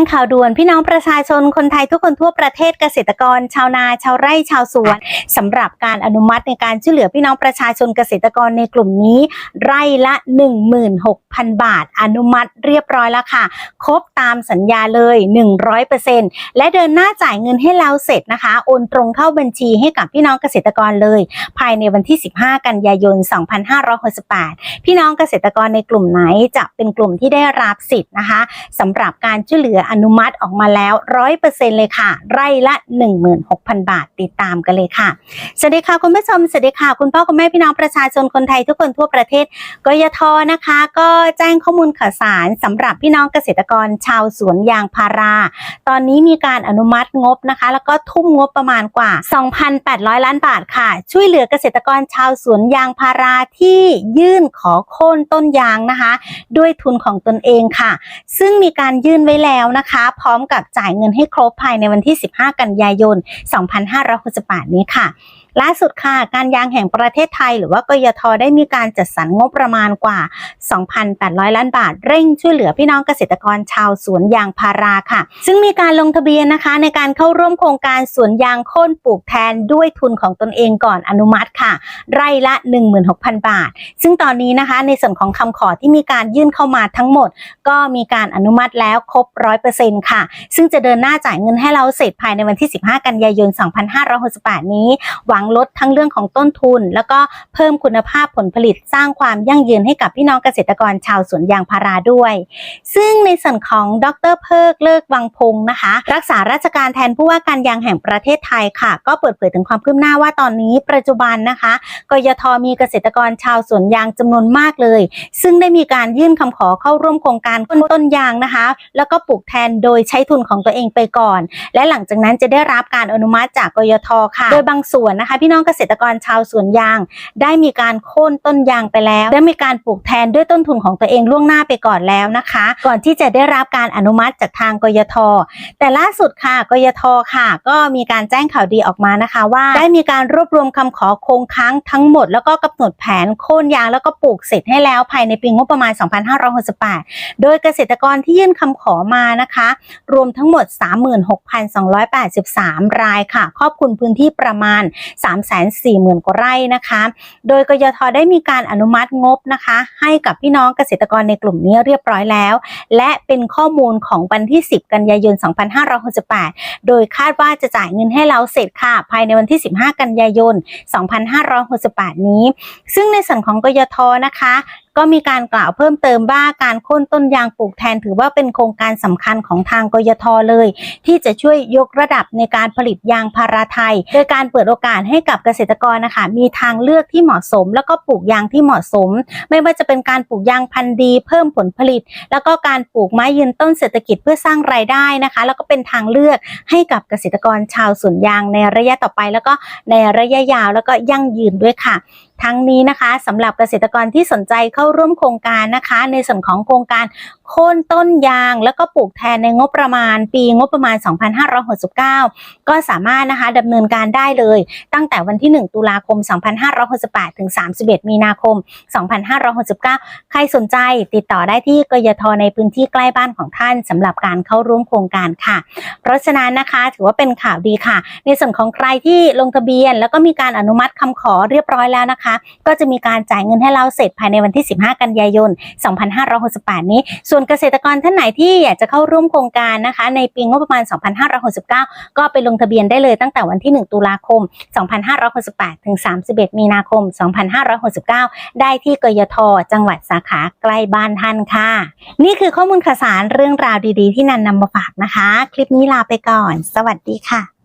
งข่าวด่วนพี่น้องประชาชนคนไทยทุกคนทั่วประเทศเกษตรกร ชาวนา ชาวไร่ชาวสวนสำหรับการอนุมัติในการช่วยเหลือพี่น้องประชาชนเกษตรกรในกลุ่มนี้ ไร่ละ 16,000 บาท อนุมัติเรียบร้อยแล้วค่ะ ครบตามสัญญาเลย 100%และเดินหน้าจ่ายเงินให้แล้วเสร็จนะคะ โอนตรงเข้าบัญชีให้กับพี่น้องเกษตรกรเลย ภายในวันที่ 15 กันยายน 2568 พี่น้องเกษตรกรในกลุ่มไหนจะเป็นกลุ่มที่ได้รับสิทธิ์นะคะสำหรับการช่วยเหลืออนุมัติออกมาแล้ว100%เปอร์เซ็นเลยค่ะ ไร่ละ 16,000 บาทติดตามกันเลยค่ะ สวัสดีค่ะคุณผู้ชม สวัสดีค่ะ คุณพ่อคุณแม่พี่น้องประชาชนคนไทยทุกคนทั่วประเทศกยทนะคะ ก็แจ้งข้อมูลข่าวสารสำหรับพี่น้องเกษตรกรชาวสวนยางพารา ตอนนี้มีการอนุมัติงบนะคะ แล้วก็ทุ่มงบประมาณกว่า 2,800 ล้านบาทค่ะ ช่วยเหลือเกษตรกรชาวสวนยางพาราที่ยื่นขอโค่นต้นยางนะคะ ด้วยทุนของตนเองค่ะ ซึ่งมีการยื่นไว้แล้วนะคะ พร้อมกับจ่ายเงินให้ครบภายในวันที่ 15 กันยายน 2568 นี้ค่ะล่าสุดค่ะ การยางแห่งประเทศไทย หรือว่ากยทได้มีการจัดสรรงบประมาณกว่า 2,800 ล้านบาท เร่งช่วยเหลือพี่น้องเกษตรกรชาวสวนยางพาราค่ะ ซึ่งมีการลงทะเบียนนะคะ ในการเข้าร่วมโครงการสวนยางโค่นปลูกแทนด้วยทุนของตนเองก่อนอนุมัติค่ะ ไร่ละ 16,000 บาท ซึ่งตอนนี้นะคะในส่วนของคำขอที่มีการยื่นเข้ามาทั้งหมด ก็มีการอนุมัติแล้วครบ100%ค่ะ ซึ่งจะเดินหน้าจ่ายเงินให้เราเสร็จภายในวันที่ 15 กันยายน 2568 นี้ หวังลดทั้งเรื่องของต้นทุน แล้วก็เพิ่มคุณภาพผลผลิตสร้างความยั่งยืนให้กับพี่น้องเกษตรกรชาวสวนยางพาราด้วย ซึ่งในส่วนของดรเพิกเลิกวังพงศ์นะคะ รักษาราชการแทนผู้ว่าการยางแห่งประเทศไทยค่ะ ก็เปิดเผยถึงความคืบหน้าว่าตอนนี้ปัจจุบันนะคะกยทมีเกษตรกรชาวสวนยางจำนวนมากเลย ซึ่งได้มีการยื่นคำขอเข้าร่วมโครงการต้นต้นยางนะคะ แล้วก็ปลูกแทนโดยใช้ทุนของตัวเองไปก่อน และหลังจากนั้นจะได้รับการอนุมัติจากกยทค่ะ โดยบางส่วนนะคะ พี่น้องเกษตรกรชาวสวนยาง ได้มีการโค่นต้นยางไปแล้ว ได้มีการปลูกแทนด้วยต้นทุนของตัวเองล่วงหน้าไปก่อนแล้วนะคะ ก่อนที่จะได้รับการอนุมัติจากทางกยท แต่ล่าสุดค่ะกยทค่ะ ก็มีการแจ้งข่าวดีออกมานะคะ ว่าได้มีการรวบรวมคำขอคงค้างทั้งหมด แล้วก็กำหนดแผนโค่นยางแล้วก็ปลูกเสร็จให้แล้วภายในปีงบประมาณ 2568 โดยเกษตรกรที่ยื่นคำขอมานะคะ รวมทั้งหมด 36,283 รายค่ะ ครอบคลุมพื้นที่ประมาณ 340,000 กว่าไร่นะคะ โดยกยทได้มีการอนุมัติงบนะคะ ให้กับพี่น้องเกษตรกรในกลุ่มนี้เรียบร้อยแล้ว และเป็นข้อมูลของวันที่ 10 กันยายน 2568 โดยคาดว่าจะจ่ายเงินให้เราเสร็จค่ะ ภายในวันที่ 15 กันยายน 2568 นี้ ซึ่งในส่วนของกยทนะคะ ก็มีการกล่าวเพิ่มเติมว่าการโค่นต้นยางปลูกแทนถือว่าเป็นโครงการสำคัญของทางกยทเลย ที่จะช่วยยกระดับในการผลิตยางพาราไทย โดยการเปิดโอกาสให้กับเกษตรกรนะคะมีทางเลือกที่เหมาะสม แล้วก็ปลูกยางที่เหมาะสม ไม่ว่าจะเป็นการปลูกยางพันธุ์ดี เพิ่มผลผลิต แล้วก็การปลูกไม้ยืนต้นเศรษฐกิจเพื่อสร้างรายได้นะคะ แล้วก็เป็นทางเลือกให้กับเกษตรกรชาวสวนยางในระยะต่อไป แล้วก็ในระยะยาวแล้วก็ยั่งยืนด้วยค่ะ ทั้งนี้นะคะสำหรับเกษตรกรที่สนใจเข้าร่วมโครงการนะคะ ในส่วนของโครงการโค่นต้นยางแล้วก็ปลูกแทนในงบประมาณปีงบประมาณ 2569 ก็สามารถนะคะดำเนินการได้เลย ตั้งแต่วันที่ 1 ตุลาคม 2568 ถึง 31 มีนาคม 2569 ใครสนใจติดต่อได้ที่กยทในพื้นที่ใกล้บ้านของท่านสำหรับการเข้าร่วมโครงการค่ะ เพราะฉะนั้นนะคะถือว่าเป็นข่าวดีค่ะ ในส่วนของใครที่ลงทะเบียน แล้วก็มีการอนุมัติคำขอเรียบร้อยแล้วนะคะ ก็จะมีการจ่ายเงินให้เราเสร็จภายในวันที่15 กันยายน 2568 นี้ ส่วนเกษตรกรท่านไหนที่อยากจะเข้าร่วมโครงการนะคะ ในปีงบประมาณ 2569 ก็ไปลงทะเบียนได้เลยตั้งแต่วันที่ 1 ตุลาคม 2568 ถึง 31 มีนาคม 2569 ได้ที่กยท จังหวัดสาขาใกล้บ้านท่านค่ะ นี่คือข้อมูลข่าวสารเรื่องราวดีๆ ที่นันนำมาฝากนะคะ คลิปนี้ลาไปก่อน สวัสดีค่ะ